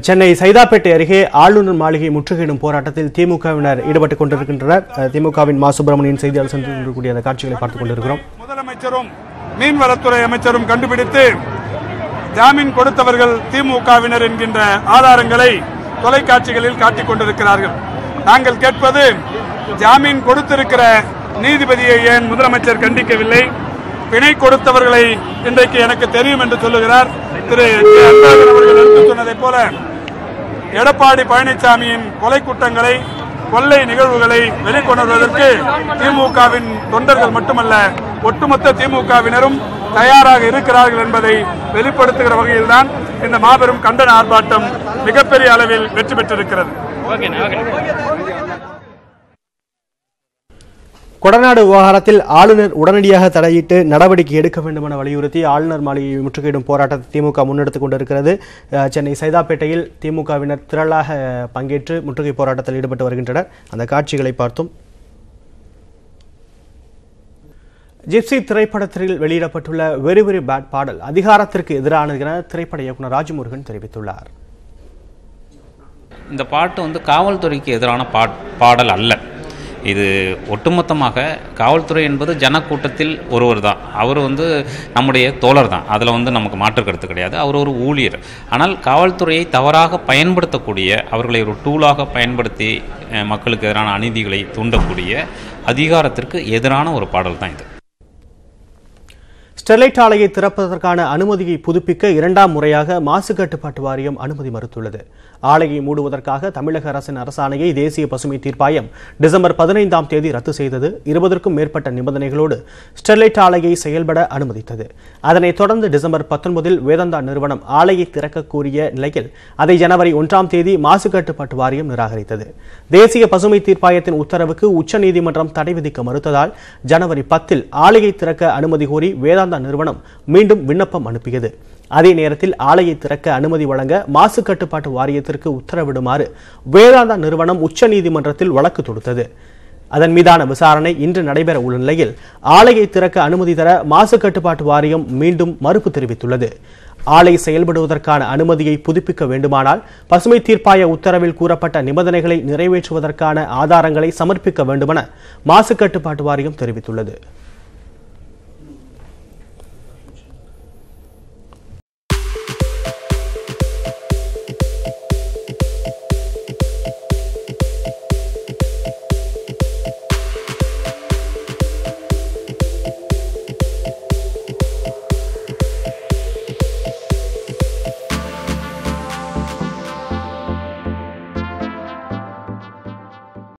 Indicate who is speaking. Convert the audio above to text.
Speaker 1: சென்னை சைதாப்பேட்டை அருகே ஆளுநர் மாளிகை முற்றுகையிடும் போராட்டத்தில் திமுகவினர் ஈடுபட்டுக் கொண்டிருக்கின்றனர். திமுகவின் மா. சுப்பிரமணியன் செய்தியாளர் சென்று கொண்டிருக்கக்கூடிய அந்த காட்சிகளை பார்த்துக் கொண்டிருக்கிறோம்.
Speaker 2: முதலமைச்சரும் மீன்வளத்துறை அமைச்சரும் கண்டுபிடித்து ஜாமீன் கொடுத்தவர்கள் திமுகவினர் என்கின்ற ஆதாரங்களை தொலைக்காட்சிகளில் காட்டிக் கொண்டிருக்கிறார்கள். நாங்கள் கேட்பது ஜாமீன் கொடுத்திருக்கிற நீதிபதியை ஏன் முதலமைச்சர் கண்டிக்கவில்லை? பிணை கொடுத்தவர்களை இன்றைக்கு எனக்கு தெரியும் என்று சொல்லுகிறார். திரு அன்பழகன் அவர்கள் எடுத்து சொன்னதைப் போல எடப்பாடி பழனிசாமியின் கொலை குற்றங்களை கொள்ளை நிகழ்வுகளை வெளிக்கொணர்வதற்கு திமுகவின் தொண்டர்கள் மட்டுமல்ல ஒட்டுமொத்த திமுகவினரும் தயாராக இருக்கிறார்கள் என்பதை வெளிப்படுத்துகிற வகையில்தான் இந்த மாபெரும் கண்டன ஆர்ப்பாட்டம் மிகப்பெரிய அளவில் வெற்றி பெற்றிருக்கிறது.
Speaker 1: கொடநாடு விவகாரத்தில் ஆளுநர் உடனடியாக தலையிட்டு நடவடிக்கை எடுக்க வேண்டும் என வலியுறுத்தி ஆளுநர் மாளிகையை முற்றுகையிடும் போராட்டத்தை திமுக முன்னெடுத்துக் கொண்டிருக்கிறது. சென்னை சைதாப்பேட்டையில் திமுகவினர் திரளாக பங்கேற்று முற்றுகை போராட்டத்தில் ஈடுபட்டு வருகின்றனர். அந்த காட்சிகளை பார்த்தோம். ஜிப்சி திரைப்படத்தில் வெளியிடப்பட்டுள்ள வெரி வெரி பேட் பாடல் அதிகாரத்திற்கு எதிரானது என திரைப்பட இயக்குனர் ராஜமுருகன் தெரிவித்துள்ளார்.
Speaker 3: இந்த பாட்டு வந்து காவல்துறைக்கு எதிரான பாட் பாடல் அல்ல. இது ஒட்டுமொத்தமாக காவல்துறை என்பது ஜனக்கூட்டத்தில் ஒருவர் தான் அவர் வந்து நம்முடைய தோழர் தான் அதில் வந்து நமக்கு மாற்று கருத்து கிடையாது. அவர் ஒரு ஊழியர். ஆனால் காவல்துறையை தவறாக பயன்படுத்தக்கூடிய அவர்களை ஒரு டூலாக பயன்படுத்தி மக்களுக்கு எதிரான அநீதிகளை தூண்டக்கூடிய அதிகாரத்திற்கு எதிரான ஒரு பாடல் தான் இது.
Speaker 1: ஸ்டெர்லைட் ஆலையை திறப்பதற்கான அனுமதியை புதுப்பிக்க இரண்டாம் முறையாக மாசு கட்டுப்பாட்டு வாரியம் அனுமதி மறுத்துள்ளது. ஆலையை மூடுவதற்காக தமிழக அரசின் அரசாணையை தேசிய பசுமை தீர்ப்பாயம் டிசம்பர் பதினைந்தாம் தேதி ரத்து செய்தது. இருபதற்கும் மேற்பட்ட நிபந்தனைகளோடு ஸ்டெர்லைட் ஆலையை செயல்பட அனுமதித்தது. அதனைத் தொடர்ந்து டிசம்பர் பத்தொன்பதில் வேதந்தா நிறுவனம் ஆலையை திறக்க கூறிய நிலையில் அதை ஜனவரி ஒன்றாம் தேதி மாசு கட்டுப்பாட்டு வாரியம் நிராகரித்தது. தேசிய பசுமை தீர்ப்பாயத்தின் உத்தரவுக்கு உச்சநீதிமன்றம் தடை விதிக்க மறுத்ததால் ஜனவரி பத்தில் ஆலையை திறக்க அனுமதி கோரி வேதாந்தா நிறுவனம் மீண்டும் விண்ணப்பம் அனுப்பியது. அதே நேரத்தில் ஆலையை திறக்க அனுமதி வழங்க மாசு கட்டுப்பாட்டு வாரியத்திற்கு உத்தரவிடுமாறு வேதாந்தா நிறுவனம் உச்சநீதிமன்றத்தில் வழக்கு தொடுத்தது. அதன் மீதான விசாரணை இன்று நடைபெற உள்ள நிலையில் ஆலையை திறக்க அனுமதி தர மாசு கட்டுப்பாட்டு வாரியம் மீண்டும் மறுப்பு தெரிவித்துள்ளது. ஆலை செயல்படுவதற்கான அனுமதியை புதுப்பிக்க வேண்டுமானால் பசுமை தீர்ப்பாய உத்தரவில் கூறப்பட்ட நிபந்தனைகளை நிறைவேற்றுவதற்கான ஆதாரங்களை சமர்ப்பிக்க வேண்டுமென மாசு கட்டுப்பாட்டு வாரியம் தெரிவித்துள்ளது.